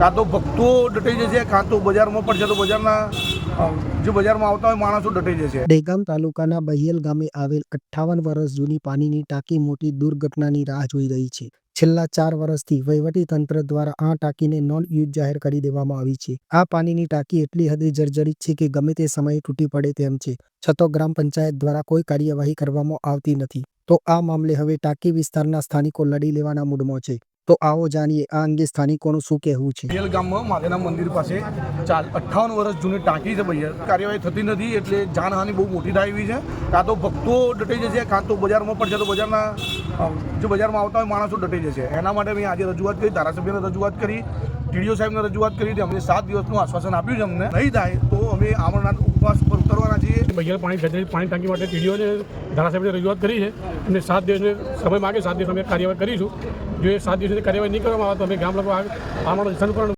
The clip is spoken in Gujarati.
કાં તો ભક્તો ડટાઈ જશે, કાં તો બજારમાં પડશે, તો બજારના જે બજારમાં આવતા હોય માણસો ડટાઈ જશે. દહેગામ તાલુકાના બહિયલ ગામે આવેલ અઠ્ઠાવન વર્ષ જૂની પાણીની ટાંકી મોટી દુર્ઘટનાની રાહ જોઈ રહી છે. છેલ્લા ચાર વર્ષથી વહીવટી તંત્ર દ્વારા આ ટાંકીને નોન યુઝ જાહેર કરી દેવામાં આવી છે. આ પાણીની ટાંકી એટલી હદે જર્જરિત છે કે ગમે તે સમયે તૂટી પડે તેમ છે. છતાં ગ્રામ પંચાયત દ્વારા કોઈ કાર્યવાહી કરવામાં આવતી નથી. તો આ મામલે હવે ટાંકી વિસ્તારના સ્થાનિકો લડી લેવાના મૂડમાં છે. તો આવો જાણીએ આ અંગે સ્થાનિકોનું શું કહેવું છે. ગામમાં માતાના મંદિર પાસે ચાલ અઠ્ઠાવન વર્ષ જૂની ટાંકી છે ભાઈ. કાર્યવાહી થતી નથી એટલે જાનહાનિ બહુ મોટી થાય એવી છે. કાં તો ભક્તો ડટાઈ જશે, કાં તો બજારમાં પડશે તો બજારના જે બજારમાં આવતા હોય માણસો ડટાઈ જશે. એના માટે મેં આજે રજૂઆત કરી, ધારાસભ્યને રજૂઆત કરી, ટીડીઓ સાહેબને રજૂઆત કરી. હતી અમને સાત દિવસનું આશ્વાસન આપ્યું છે અમને. નહીં થાય તો અમે આમરનાથ ઉપવાસ બૈયલ પાણી ગજરી પાણી ટાંકી માટે ટીડીઓને ધારાસભ્યને રજૂઆત કરી છે. અને સાત દિવસને સમય માગે, સાત દિવસ અમે કાર્યવાહી કરીશું. જો એ સાત દિવસની કાર્યવાહી નહીં કરવામાં આવે તો અમે ગામ લોકો આ- જનપણ